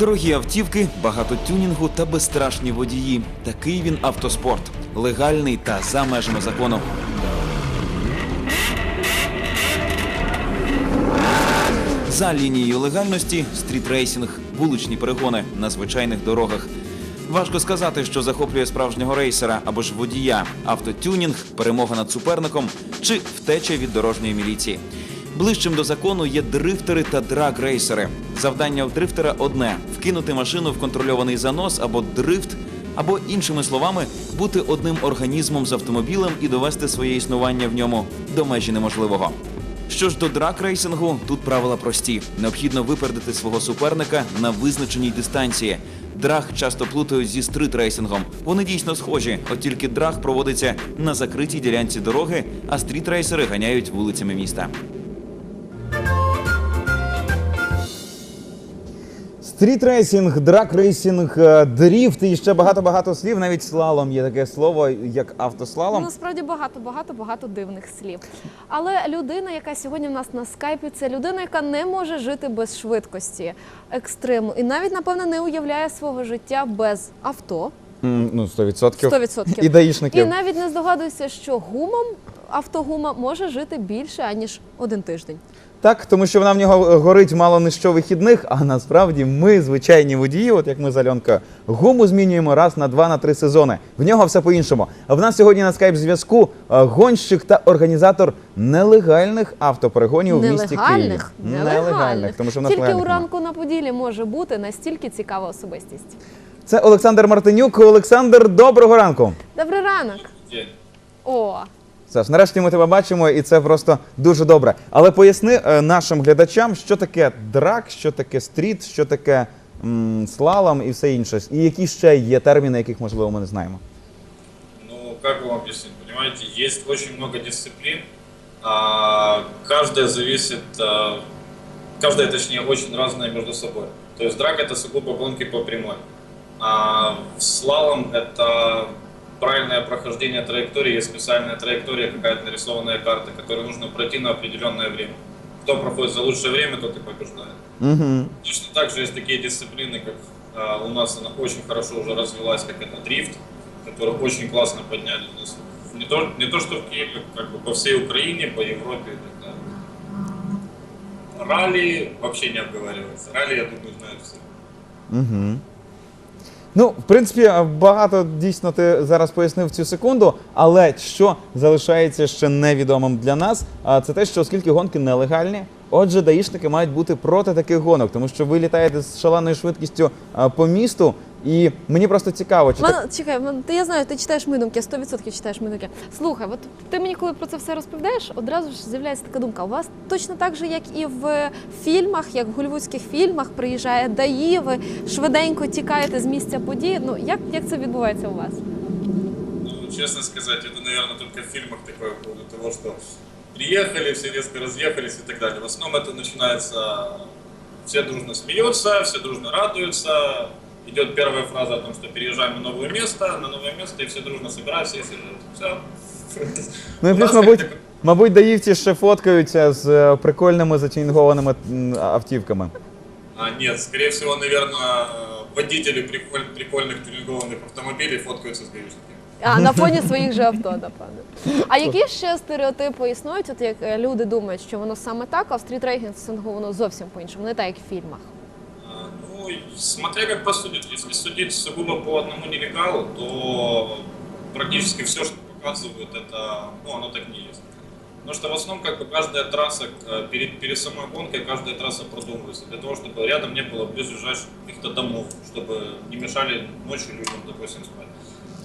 Дорогі автівки, багато тюнінгу та безстрашні водії. Такий він автоспорт. Легальний та за межами закону. За лінією легальності стрітрейсінг, вуличні перегони на звичайних дорогах. Важко сказати, що захоплює справжнього рейсера або ж водія, автотюнінг, перемога над суперником чи втеча від дорожньої міліції. Ближчим до закону є дрифтери та драг-рейсери. Завдання у дрифтера одне: вкинути машину в контрольований занос або дрифт, або іншими словами, бути одним організмом з автомобілем і довести своє існування в ньому до межі неможливого. Що ж до драг-рейсингу, тут правила прості: необхідно випередити свого суперника на визначеній дистанції. Драг часто плутають зі стрітрейсингом. Вони дійсно схожі, от тільки драг проводиться на закритій ділянці дороги, а стрітрейсери ганяють вулицями міста. Стрітрейсінг, драк-рейсінг, е, дріфт і ще багато-багато слів. Навіть слалом є таке слово, як автослалом. Насправді багато, багато, багато дивних слів. Але людина, яка сьогодні в нас на скайпі, це людина, яка не може жити без швидкості екстриму, і навіть напевно не уявляє свого життя без авто. Ну, 100%. 100%. І даїшників. І навіть не здогадуюся, що гумом автогума може жити більше аніж один тиждень. Так, тому що вона в нього горить мало не що вихідних, а насправді ми, звичайні водії, от як ми з Альонкою, гуму змінюємо раз на два на три сезони. В нього все по-іншому. А в нас сьогодні на скайп зв'язку е, гонщик та організатор нелегальних автоперегонів в місті Києві. Нелегальних? Нелегальних. тому що в нас Тільки у ранку на поділі може бути настільки цікава особистість. Це Олександр Мартинюк. Олександр, доброго ранку. Добрий ранок. О, Саш, нарешті ми тебе бачимо, і це просто дуже добре. Але поясни е, нашим глядачам, що таке драк, що таке стріт, що таке м, слалом і все інше. І які ще є терміни, яких можливо ми не знаємо. Ну, как вам объяснить? Понимаете, есть очень много дисциплин. а, каждая зависит, а, каждая, точнее, очень разная между собой. То есть драк это сугубо гонки по прямой. А слалом это правильное прохождение траектории, есть специальная траектория, какая-то нарисованная карта, которую нужно пройти на определенное время. Кто проходит за лучшее время, тот и побеждает. Угу. Точно так же есть такие дисциплины, как а, у нас она очень хорошо уже развилась, как это дрифт, который очень классно подняли у нас. Не то, не то что в Киеве, как бы по всей Украине, по Европе и так далее. Ралли вообще не обговаривается. Ралли, я думаю, знают все. Угу. Ну, в принципі, багато дійсно ти зараз пояснив цю секунду, але що залишається ще невідомим для нас, це те, що оскільки гонки нелегальні, отже, даїшники мають бути проти таких гонок, тому що ви літаєте з шаленою швидкістю по місту, і мені просто цікаво, чи так Мен, чекай, мен, ти я знаю, ти читаєш мої думки, 100% читаєш мої думки. Слухай, от ти мені коли про це все розповідаєш, одразу ж з'являється така думка. У вас точно так же, як і в фільмах, як в голівудських фільмах, приїжджає ДАІ, ви швиденько тікаєте з місця події. Ну як, як це відбувається у вас? Ну, честно сказать, это, наверное, только в фильмах такое по поводу того, что приехали, все резко разъехались и так далее. В основном это начинается, все дружно смеются, все дружно радуются, идет первая фраза о том, что переезжаем на новое место, на новое место, и все дружно собираются и съезжают. Все. ну і плюс, мабуть, мабуть, даївці ще фоткаються з е, прикольними затюнінгованими м, автівками. А, нет, скорее всего, наверное, водители приколь- прикольных тюнингованных автомобилей фоткаются с гаишниками. А на фоні своїх же авто, напевно. А які ще стереотипи існують? От як е, люди думають, що воно саме так, а в стрітрейсингу воно зовсім по-іншому, не так, як в фільмах. Смотря как посудить. Если судить сугубо по одному нелегалу, то практически все, что показывают, это, ну, оно так не есть. Потому что в основном как бы каждая трасса, э, перед, перед самой гонкой, каждая трасса продумывается для того, чтобы рядом не было близлежащих каких-то домов, чтобы не мешали ночью людям, допустим, спать.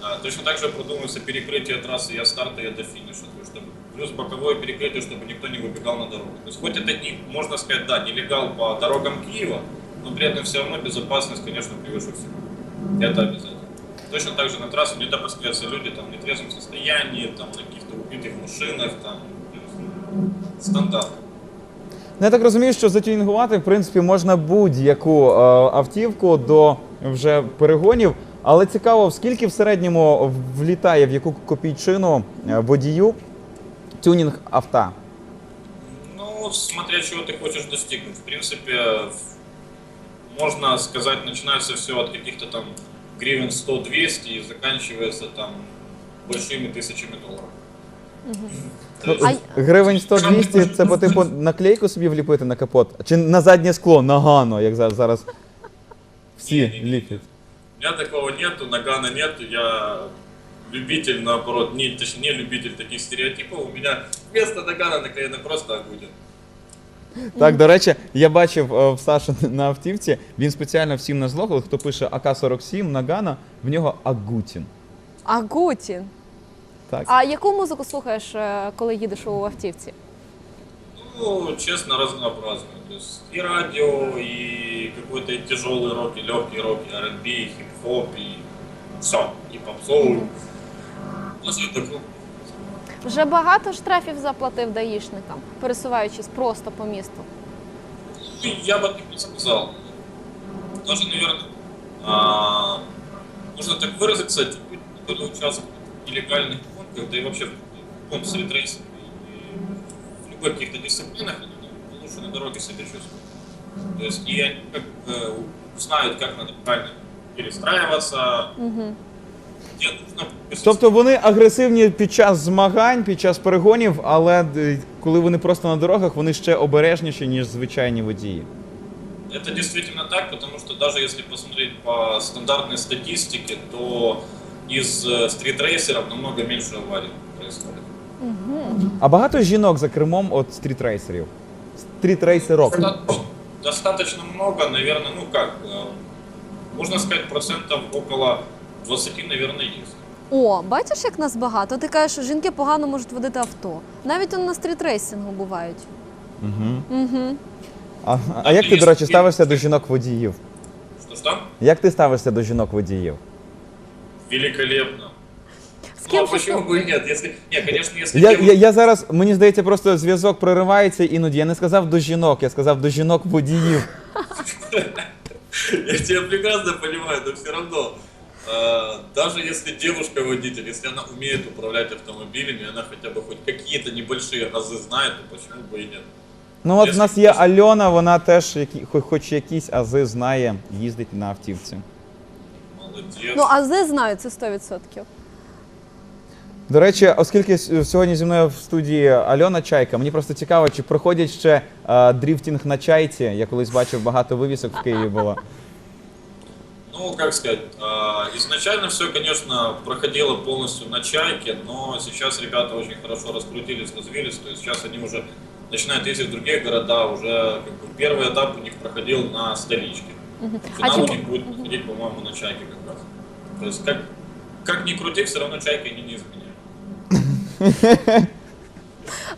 А, точно так же продумывается перекрытие трассы и от старта, и до финиша. То есть, чтобы, плюс боковое перекрытие, чтобы никто не выбегал на дорогу. То есть хоть это не, можно сказать, да, нелегал по дорогам Киева, но при этом все равно безопасность, конечно, превыше всего. Это обязательно. Точно так же на трассу не допускаются люди там, в нетрезвом состоянии, там, на каких-то убитых машинах, там, то есть, ну, стандарт. Ну, я так розумію, що затюнінгувати, в принципі, можна будь-яку е, автівку до вже перегонів. Але цікаво, скільки в середньому влітає в яку копійчину е, водію тюнінг авто? Ну, смотря чего ты хочешь достигнуть. В принципе, в- можно сказать, начинается все от каких-то там гривен 100-200 и заканчивается там большими тысячами долларов. То есть, А Гривень 100-200 це по типу наклейку собі вліпити на капот. Чи на заднє скло, на гано, як за- зараз всі ліплять. У меня такого нету, нагана нету, я любитель, наоборот, не, точнее, не любитель таких стереотипов. У меня вместо нагана наклеено просто агудин. Так, до речі, я бачив е, в Саші на автівці, він спеціально всім на зло, коли хто пише АК-47 Нагано, в нього Агутін. А Гутін. Так. А яку музику слухаєш, е, коли їдеш у автівці? Ну, честно, разнообразно. То есть и радио, и какой-то и тяжелый рок, и легкий рок, и R&B, и хип-хоп, и все, и попсовый. После такого. Вже багато штрафів заплатив даїшникам, пересуваючись просто по місту. Ну, Я бы так не сказал. Даже, наверное, а, можно так выразиться, те люди, которые участвуют в нелегальных гонках, да и вообще в любом стритрейсе, и в любых каких-то дисциплинах, они ну, лучше на дороге себя чувствуют. То есть и они как бы знают, как надо правильно перестраиваться, где нужно присутствовать. Тобто вони агресивні під час змагань, під час перегонів, але е, коли вони просто на дорогах, вони ще обережніші, ніж звичайні водії. Это действительно так, потому что даже если посмотреть по стандартной статистике, то из э, стритрейсеров намного меньше аварий происходит. А багато жінок за кермом от стрітрейсерів. Стрітрейсерок. Достаточно, достаточно много, наверное, ну как, э, можно сказать, процентов около 20, наверное, есть. О, бачиш, як нас багато. Ти кажеш, що жінки погано можуть водити авто. Навіть он на стрітрейсингу бувають. Угу. Угу. А, а як ти, до речі, ставишся до жінок-водіїв? Что-что? Як ти ставишся до жінок-водіїв? Великолепно. З Ну, ким а почему що- бы и нет? Если, не, конечно, если Я, девушка- я, я зараз, мені здається, просто зв'язок проривається іноді. Я не сказав до жінок, я сказав до жінок-водіїв. Я тебя прекрасно понимаю, но все равно, э, даже если девушка водитель, если она умеет управлять автомобилями, она хотя бы хоть какие-то небольшие азы знает, то почему бы и нет? Ну от в нас є Альона, вона теж які, хо- хоч якісь ази знає, їздить на автівці. Молодец. Ну, ази знаю, це 100%. До речі, оскільки с- сьогодні зі мною в студії Альона Чайка, мені просто цікаво, чи проходять ще е, дріфтінг на чайці. Я колись бачив багато вивісок в Києві було. Ну, как сказать, э, изначально все, конечно, проходило полностью на чайке, но сейчас ребята очень хорошо раскрутились, развились, то есть сейчас они уже начинают ездить в другие города, уже как бы, первый этап у них проходил на столичке. А Финал у чи- них будет проходить, по-моему, на чайке как раз. То есть как, как ни крути, все равно чайка они не изменяют.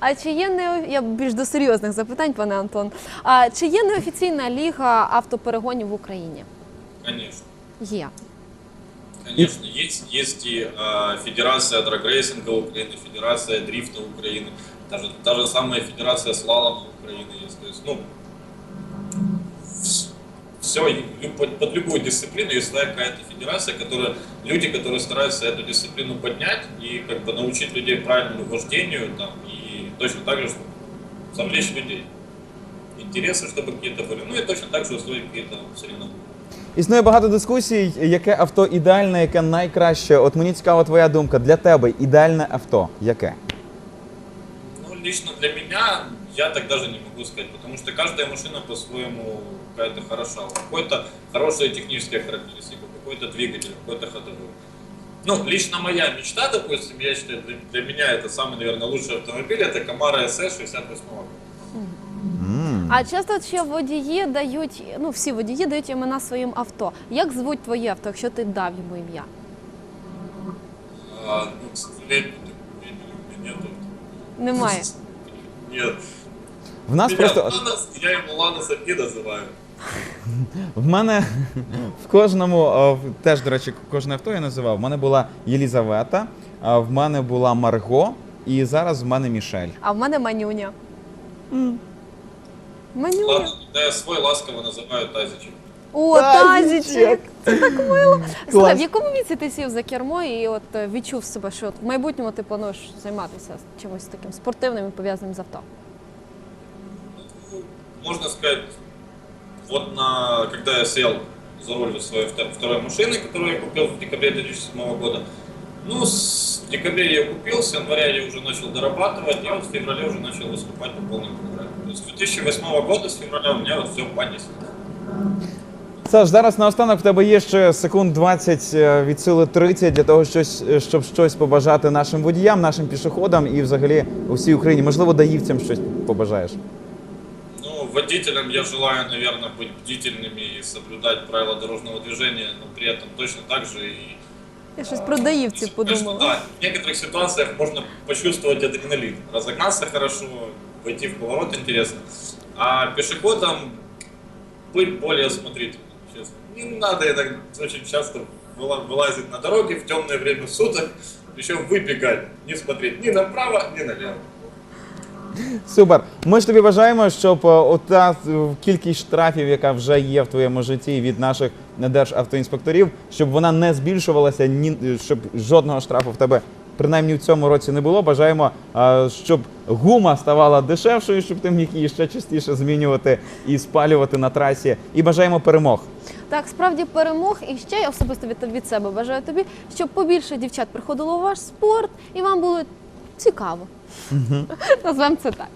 А чи є не я більш до серйозних запитань, пане Антон? А чи є неофіційна ліга автоперегонів в Україні? Конечно. Є. Конечно, есть, есть и э, Федерация драгрейсинга Украины, Федерация дрифта Украины, даже, даже самая Федерация слалома Украины есть. То есть, ну, все, под, под любую дисциплину есть своя какая-то федерация, которая, люди, которые стараются эту дисциплину поднять и как бы научить людей правильному вождению там, и точно так же, чтобы завлечь людей. Интересы, чтобы какие-то были, ну и точно так же устроить какие-то соревнования. Існує багато дисkusій, яке авто ідеальне, яке найкраще. От мені цікава твоя думка. Для тебе ідеальне авто яке? Ну, лично для меня я так даже не могу сказать, потому что каждая машина по-своему какая-то хороша. У какой-то хорошая техническая характеристика, у какой-то двигатель, у какой-то ходовой. Ну, лично моя мечта, допустим, я считаю, для, для меня это самый, наверное, лучший автомобиль, это Camaro SS 68 года. А часто ще водії дають, ну всі водії дають імена своїм авто. Як звуть твоє авто, якщо ти дав йому ім'я? А, ну, к сожалению, такого имени у меня. Немає. Нет. В нас Меня просто Ланос, я его Ланос Арки называю. в мене в кожному в- теж, до речі, кожне авто я називав. В мене була Єлізавета, в мене була Марго, і зараз в мене Мішель. А в мене манюня. Манюня. Ладно, да я свой ласково называю Тазичем. О, Тазічек! тазічек! Це так мило. Слухай, Клас. в якому віці ти сів за кермо і от е, відчув себе, що от в майбутньому ти плануєш займатися чимось таким спортивним і пов'язаним з авто? Ну, можно сказать, вот на, когда я сел за руль своей втор- второй машины, которую я купил в декабре 2007 года, ну, с в декабре я ее купил, с января я уже начал дорабатывать, и вот в феврале уже начал выступать по полной программе. То есть с 2008 года, с февраля у меня вот все понесло. Саш, зараз наостанок в тебе є ще секунд 20 е, від сили 30 для того, щось, е, щоб щось побажати нашим водіям, нашим пішоходам і взагалі усій Україні. Можливо, даївцям щось побажаєш. Ну, водителям я желаю, наверное, быть бдительными и соблюдать правила дорожного движения, но при этом точно так же и Я щось про даївців Конечно, подумала. Да, в некоторых ситуациях можно почувствовать адреналин. Разогнаться хорошо, войти в поворот интересно. А пешеходам быть более осмотрительным, честно. Не надо это очень часто выла- вылазить на дороге в темное время суток, еще выбегать, не смотреть ни направо, ни налево. Супер. Ми ж тобі бажаємо, щоб е, ота е, кількість штрафів, яка вже є в твоєму житті від наших державтоінспекторів, щоб вона не збільшувалася, ні е, щоб жодного штрафу в тебе принаймні в цьому році не було. Бажаємо, е, щоб гума ставала дешевшою, щоб ти міг її ще частіше змінювати і спалювати на трасі. І бажаємо перемог. Так, справді перемог. І ще я особисто від, від себе бажаю тобі, щоб побільше дівчат приходило у ваш спорт і вам було цікаво. Назвемо це так.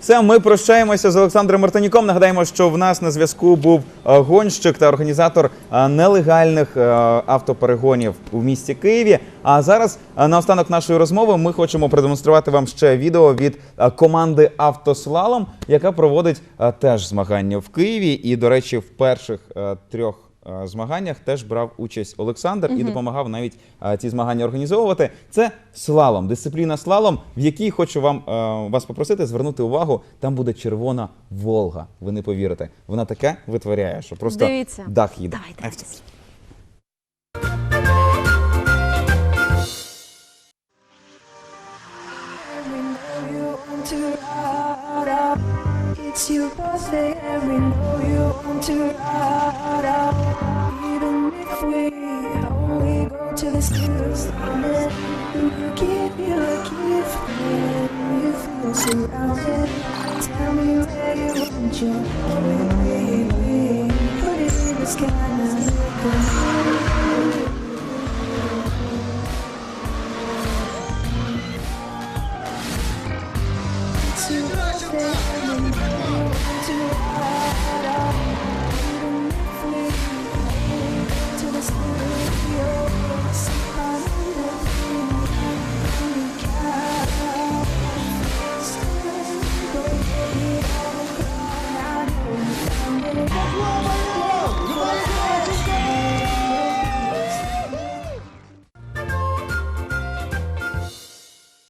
Все, ми прощаємося з Олександром Мартинюком. Нагадаємо, що в нас на зв'язку був е, гонщик та організатор е, нелегальних е, автоперегонів у місті Києві. А зараз е, наостанок нашої розмови ми хочемо продемонструвати вам ще відео від команди Автослалом, яка проводить теж змагання в Києві. І, до речі, в перших трьох змаганнях теж брав участь Олександр і допомагав навіть е, ці змагання організовувати. Це слалом, дисципліна слалом, в якій хочу вам е, вас попросити звернути увагу. Там буде червона Волга. Ви не повірите. Вона таке витворяє, що просто Дивіться. дах їде. Давайте, Ай, дивіться. We know you want to ride out. It's your birthday and we know you want to ride out. Put it in the sky now.